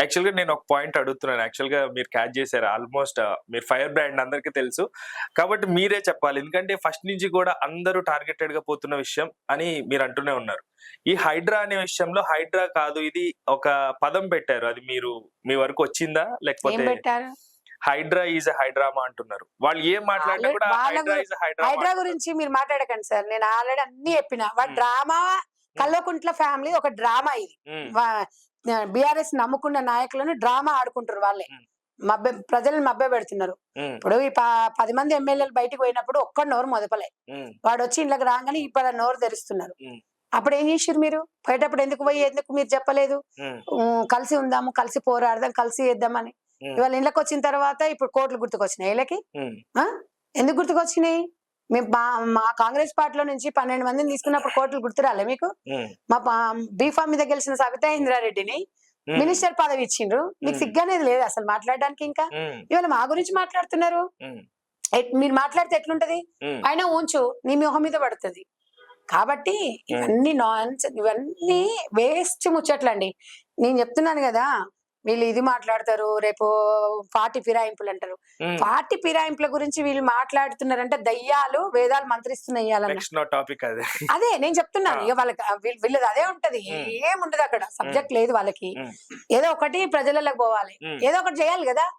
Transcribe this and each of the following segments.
యాక్చువల్గా నేను ఒక పాయింట్ అడుగుతున్నాను. యాక్చువల్గా మీరు క్యాచ్ చేశారు. ఆల్మోస్ట్ మీరు ఫైర్ బ్రాండ్ అందరికీ తెలుసు. కాబట్టి మీరే చెప్పాలి. ఎందుకంటే ఫస్ట్ నుంచి కూడా అందరూ టార్గెటెడ్గా పోతున్న విషయం అని మీరు అంటూనే ఉన్నారు. ఈ హైడ్రా అనే విషయంలో హైడ్రా కాదు. ఇది ఒక పదం పెట్టారు. అది మీరు మీ వరకు వచ్చిందా? లేకపోతే హైడ్రా ఈజ్ హైడ్రామా అంటున్నారు. వాళ్ళు ఏం మాట్లాడినా కూడా హైడ్రా. గురించి మీరు మాట్లాడకండి సార్. నేను ఆల్రెడీ అన్ని చెప్పిన. వాడు మ్మ్. డ్రామా కల్వకుంట్ల ఫ్యామిలీ ఒక డ్రామా ఇది. బిఆర్ఎస్ నమ్ముకున్న నాయకులను డ్రామా ఆడుకుంటారు వాళ్ళే. మభ్య ప్రజలను మభ్య పెడుతున్నారు. ఇప్పుడు ఈ పది మంది ఎమ్మెల్యేలు బయటికి పోయినప్పుడు ఒక్క నోరు మొదపలే. వాడు వచ్చి ఇంట్లోకి రాగానే ఇప్పుడు నోరు తెరుస్తున్నారు. అప్పుడు ఏం చేసారు మీరు? పోయేటప్పుడు ఎందుకు పోయి ఎందుకు మీరు చెప్పలేదు? కలిసి ఉందాము కలిసి పోరాడదాం కలిసి చేద్దామని. మ్మ్. ఇవాళ ఇళ్ళకి వచ్చిన తర్వాత ఇప్పుడు కోట్లు గుర్తుకొచ్చినాయి. వీళ్ళకి? ఎందుకు గుర్తుకొచ్చినాయి? మేము మా మా కాంగ్రెస్ పార్టీలో నుంచి పన్నెండు మందిని తీసుకున్నప్పుడు కోట్లు గుర్తురాలే మీకు? మా బీఫామ్ మీద గెలిచిన సవితా ఇంద్రారెడ్డిని మినిస్టర్ పదవి ఇచ్చిండ్రు. మీకు. సిగ్గనేది లేదు అసలు మాట్లాడడానికి ఇంకా? ఇవాళ మా గురించి మాట్లాడుతున్నారు? మీరు మాట్లాడితే ఎట్లుంటది? అయినా ఉంచు నీ మొహం మీద పడుతుంది. కాబట్టి ఇవన్నీ నాన్స్ ఇవన్నీ వేస్ట్ ముచ్చట్లండి. నేను చెప్తున్నాను కదా వీళ్ళు ఇది మాట్లాడతారు రేపు పార్టీ ఫిరాయింపులు అంటారు. పార్టీ ఫిరాయింపుల గురించి వీళ్ళు మాట్లాడుతున్నారంటే దయ్యాలు వేదాలు మంత్రిస్తున్నాయి టాపిక్ అదే. అదే నేను చెప్తున్నాను. ఇక వాళ్ళకి వీళ్ళ- వీళ్ళది అదే ఉంటది. ఏముండదు అక్కడ. సబ్జెక్ట్ లేదు వాళ్ళకి. ఏదో ఒకటి ప్రజలకు పోవాలి. ఏదో ఒకటి చేయాలి కదా.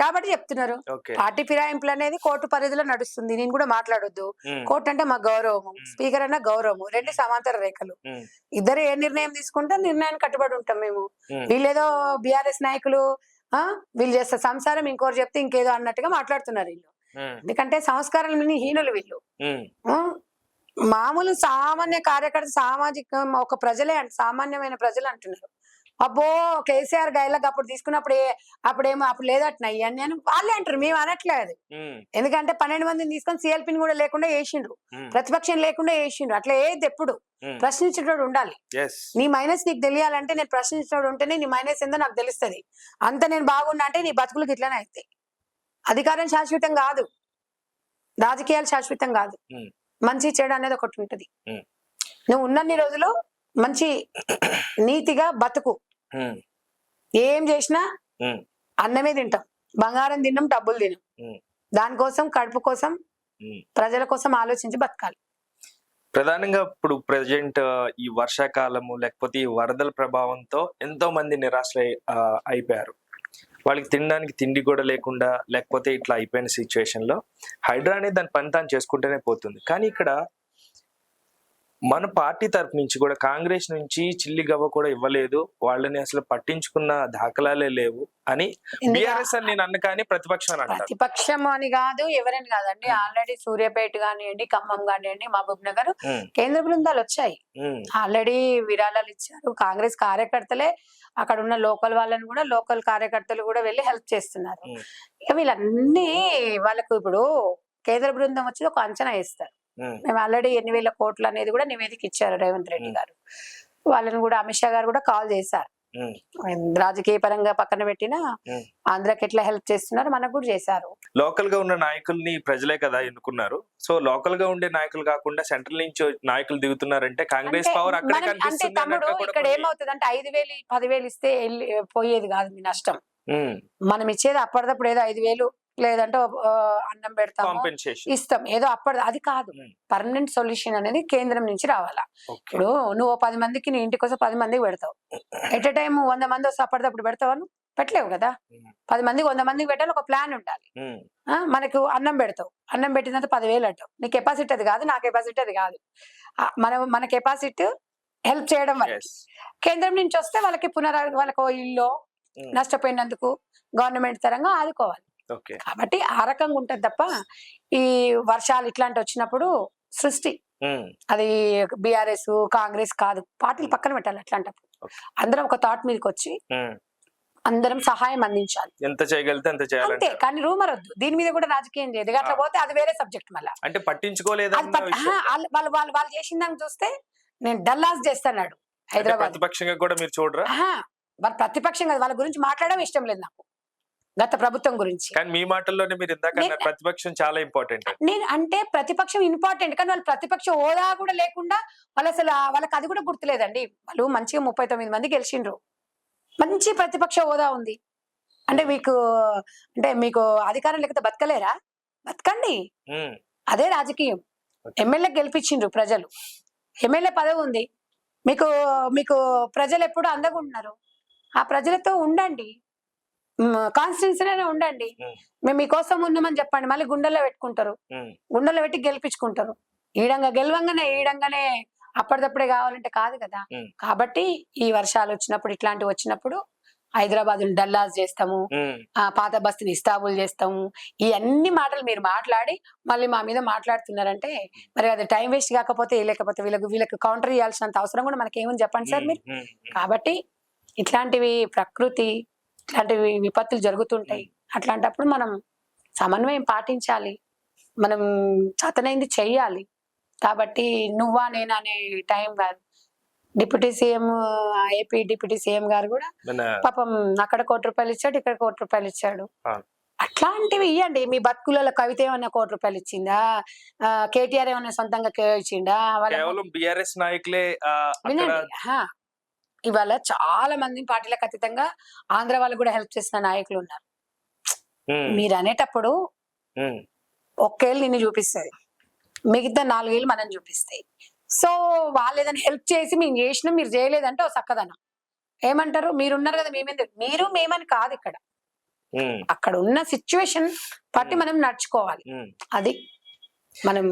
కాబట్టి చెప్తున్నారు. పార్టీ ఫిరాయింపులు అనేది కోర్టు పరిధిలో నడుస్తుంది. నేను కూడా మాట్లాడొద్దు. కోర్టు అంటే మా గౌరవము. స్పీకర్ అన్న గౌరవము. రెండు సమాంతర రేఖలు. ఇద్దరు ఏ నిర్ణయం తీసుకుంటే నిర్ణయానికి కట్టుబడి ఉంటాం మేము. వీళ్ళేదో బిఆర్ఎస్ నాయకులు ఆ వీళ్ళు చేస్తే సంసారం ఇంకోరు చెప్తే ఇంకేదో అన్నట్టుగా మాట్లాడుతున్నారు వీళ్ళు. ఎందుకంటే సంస్కారం హీనులు వీళ్ళు? మామూలు సామాన్య కార్యకర్త సామాజిక ఒక ప్రజలే అంట సామాన్యమైన ప్రజలు అంటున్నారు. అబ్బో కేసీఆర్ డైలాగ్ అప్పుడు తీసుకున్నప్పుడు అప్పుడేమో అప్పుడు లేదట్న ఇవన్నీ అని వాళ్ళే అంటారు మేము అనట్లేదు ఎందుకంటే పన్నెండు మందిని తీసుకొని సిఎల్పిని కూడా లేకుండా వేసిండ్రు ప్రతిపక్షం లేకుండా వేసిండ్రు అట్లా ఏది ఎప్పుడు? ప్రశ్నించేటోడు ఉండాలి. నీ మైనస్ నీకు తెలియాలంటే నేను ప్రశ్నించినోడు ఉంటేనే నీ మైనస్ ఏందో నాకు తెలుస్తుంది. అంత నేను బాగున్నా అంటే నీ బతుకులకు ఇట్లనే అవుతాయి అధికారం శాశ్వతం కాదు. రాజకీయాలు శాశ్వతం కాదు. మంచి చెడు అనేది ఒకటి ఉంటది. నువ్వు ఉన్నన్ని రోజులు మంచి నీతిగా బతుకు. ఏం చేసినా అన్నమే తింటాం. బంగారం తిన్నాం డబ్బులు తిన్నాం. ఉమ్. దానికోసం కడుపు కోసం. ప్రజల కోసం ఆలోచించి బతకాలి. ప్రధానంగా ఇప్పుడు ప్రజెంట్ ఈ వర్షాకాలము లేకపోతే ఈ వరదల ప్రభావంతో ఎంతో మంది నిరాశ అయిపోయారు. వాళ్ళకి తినడానికి తిండి కూడా లేకుండా లేకపోతే ఇట్లా అయిపోయిన సిచ్యువేషన్లో హైడ్రా అనేది దాని పని తాను చేసుకుంటూనే పోతుంది. కానీ ఇక్కడ మన పార్టీ తరపు నుంచి కూడా కాంగ్రెస్ నుంచి చిల్లి గవ్వ కూడా ఇవ్వలేదు. వాళ్ళని అసలు పట్టించుకున్న దాఖలాలే లేవు అని బీఆర్ఎస్ అని నేను అన్న కానీ ప్రతిపక్షం ప్రతిపక్షం అని కాదు ఎవరని కాదండి. ఆల్రెడీ సూర్యాపేట కానివ్వండి ఖమ్మం కానివ్వండి మహబూబ్ నగర్ కేంద్ర బృందాలు వచ్చాయి. ఆల్రెడీ విరాళాలు ఇచ్చారు. కాంగ్రెస్ కార్యకర్తలే అక్కడ ఉన్న లోకల్ వాళ్ళని కూడా లోకల్ కార్యకర్తలు కూడా వెళ్ళి హెల్ప్ చేస్తున్నారు. వీళ్ళన్నీ వాళ్ళకు ఇప్పుడు కేంద్ర బృందం వచ్చి ఒక అంచనా వేస్తారు. ఉమ్, మేము ఆల్రెడీ ఎన్ని వేల కోట్లు అనేది కూడా నివేదిక ఇచ్చారు రేవంత్ రెడ్డి గారు. వాళ్ళని కూడా అమిత్ షా గారు కూడా కాల్ చేశారు. రాజకీయ పరంగా పక్కన పెట్టినా. ఆంధ్రాకి ఎట్లా హెల్ప్ చేస్తున్నారు మనకు కూడా చేశారు. లోకల్గా ఉన్న నాయకుల్ని ప్రజలే కదా ఎన్నుకున్నారు. సో లోకల్గా ఉండే నాయకులు కాకుండా సెంట్రల్ నుంచి నాయకులు దిగుతున్నారంటే కాంగ్రెస్ పవర్ అంటే తమ్ముడు ఇక్కడ ఏమవుతుంది అంటే ఐదు వేలు పదివేలు ఇస్తే పోయేది కాదు మీ నష్టం. మనం ఇచ్చేది అప్పటిదప్పుడు ఏదో ఐదు వేలు లేదంటే అన్నం కాంపెన్సేషన్ ఇస్తాం. ఏదో అప్పటి అది కాదు. పర్మనెంట్ సొల్యూషన్ అనేది కేంద్రం నుంచి రావాలా? ఇప్పుడు నువ్వు పది మందికి నీ ఇంటికి వస్తే పది మందికి పెడతావు. ఎట్ టైం వంద మంది వస్తే అప్పటిదప్పుడు పెడతావా? పెట్టలేవు కదా. పది మందికి వంద మందికి పెట్టాలి. ఒక ప్లాన్ ఉండాలి. మనకు అన్నం పెడతావు. అన్నం పెట్టినంత పదివేలు అంటావు. నీ కెపాసిటీ అది కాదు నా కెపాసిటీ అది కాదు. మన మన కెపాసిటీ హెల్ప్ చేయడం వల్ల. కేంద్రం నుంచి వస్తే వాళ్ళకి పునరా వాళ్ళకి ఇల్లు నష్టపోయినందుకు గవర్నమెంట్ తరంగా ఆదుకోవాలి. కాబట్టి ఆ రకంగా ఉంటది తప్ప ఈ వర్షాలు ఇట్లాంటి వచ్చినప్పుడు సృష్టి. అది బీఆర్ఎస్ కాంగ్రెస్ కాదు. పార్టీలు పక్కన పెట్టాలి అట్లాంటప్పుడు. అందరం ఒక థాట్ మీదకి వచ్చి. అందరం సహాయం అందించాలి. ఎంత చేయగలిగితే అంత అంతే చేయాలంటే కానీ రూమర్ వద్దు. దీని మీద కూడా రాజకీయం చేయదు అట్లా. పోతే అది వేరే సబ్జెక్ట్ మళ్ళా. అంటే అది పట్టించుకోలేదన్న పట్- విషయం. ఆహా, వాళ్ళు వాళ్ళు వాళ్ళు చేసిన దాన్ని చూస్తే నేను డల్లాస్ చేస్తున్నాడు అంటే హైదరాబాద్. ప్రతిపక్షంగా కూడా మీరు చూడరా? వాళ్ళ ప్రతిపక్షం కదా. వాళ్ళ గురించి మాట్లాడడం ఇష్టం లేదు నాకు. గత ప్రభుత్వం గురించి. కానీ మీ మాటల్లోనే మీరు ఇందాక ప్రతిపక్షం చాలా ఇంపార్టెంట్ నేను అంటే ప్రతిపక్షం ఇంపార్టెంట్ కానీ వాళ్ళు ప్రతిపక్ష హోదా కూడా లేకుండా వాళ్ళు అసలు వాళ్ళకి అది కూడా గుర్తులేదండి. వాళ్ళు మంచిగా ముప్పై తొమ్మిది మంది గెలిచిండ్రు. మంచి ప్రతిపక్ష హోదా ఉంది. అంటే మీకు అంటే మీకు అధికారం లేకపోతే బతకలేరా? బతకండి. ఉమ్, అదే రాజకీయం. ఎమ్మెల్యే గెలిపించిండ్రు ప్రజలు. ఎమ్మెల్యే పదవి ఉంది. మీకు మీకు ప్రజలు ఎప్పుడు అండగా ఉన్నారు ఆ ప్రజలతో ఉండండి. కాన్స్టిట్యూన్సీలోనే ఉండండి. మేము మీకోసం ఉన్నామని చెప్పండి. మళ్ళీ గుండెల్లో పెట్టుకుంటారు. గుండెల్లో పెట్టి గెలిపించుకుంటారు. ఈడంగా గెలవంగానే ఈడంగానే అప్పటిదప్పుడే కావాలంటే కాదు కదా. కాబట్టి ఈ వర్షాలు వచ్చినప్పుడు ఇట్లాంటివి వచ్చినప్పుడు హైదరాబాద్ డల్లాస్ చేస్తాము. ఆ పాత బస్తీని ఇస్తాబుల్ చేస్తాము. ఈ అన్ని మాటలు మీరు మాట్లాడి మళ్ళీ మా మీద మాట్లాడుతున్నారంటే మరి అది టైం వేస్ట్ కాకపోతే లేకపోతే వీళ్ళకి వీళ్ళకి కౌంటర్ ఇవ్వాల్సినంత అవసరం కూడా మనకి ఏమని చెప్పండి సార్ మీరు? కాబట్టి ఇట్లాంటివి ప్రకృతి ఇట్లాంటివి విపత్తులు జరుగుతుంటాయి. అట్లాంటప్పుడు మనం సమన్వయం పాటించాలి. మనం చేతనైంది చెయ్యాలి. కాబట్టి నువ్వా నేనా అనే టైం కాదు. Deputy CM AP deputy CM గారు కూడా పాపం అక్కడ కోటి రూపాయలు ఇచ్చాడు ఇక్కడ కోటి రూపాయలు ఇచ్చాడు. అట్లాంటివి ఇవ్వండి మీ బతుకులలో కవిత ఏమన్నా కోటి రూపాయలు ఇచ్చిందా? కేటీఆర్ ఏమన్నా సొంతంగా కే- ఇచ్చిండా? వాళ్ళ కేవలం బిఆర్ఎస్ నాయకులే వినండి. ఇవాళ చాలా మంది పార్టీలకు అతీతంగా ఆంధ్ర వాళ్ళు కూడా హెల్ప్ చేసిన నాయకులు ఉన్నారు. మీరు అనేటప్పుడు ఉమ్, ఒక్కేళ్ళు నిన్ను చూపిస్తుంది. మిగతా నాలుగేళ్ళు మనం చూపిస్తాయి సో వాళ్ళు ఏదైనా హెల్ప్ చేసి మేము చేసినా మీరు చేయలేదంటే ఓ చక్కదనం. ఏమంటారు? మీరున్నారు కదా మేమేందుకు మీరు మేమని కాదు ఇక్కడ. అక్కడ ఉన్న సిచ్యువేషన్ బట్టి మనం నడుచుకోవాలి. అది మనం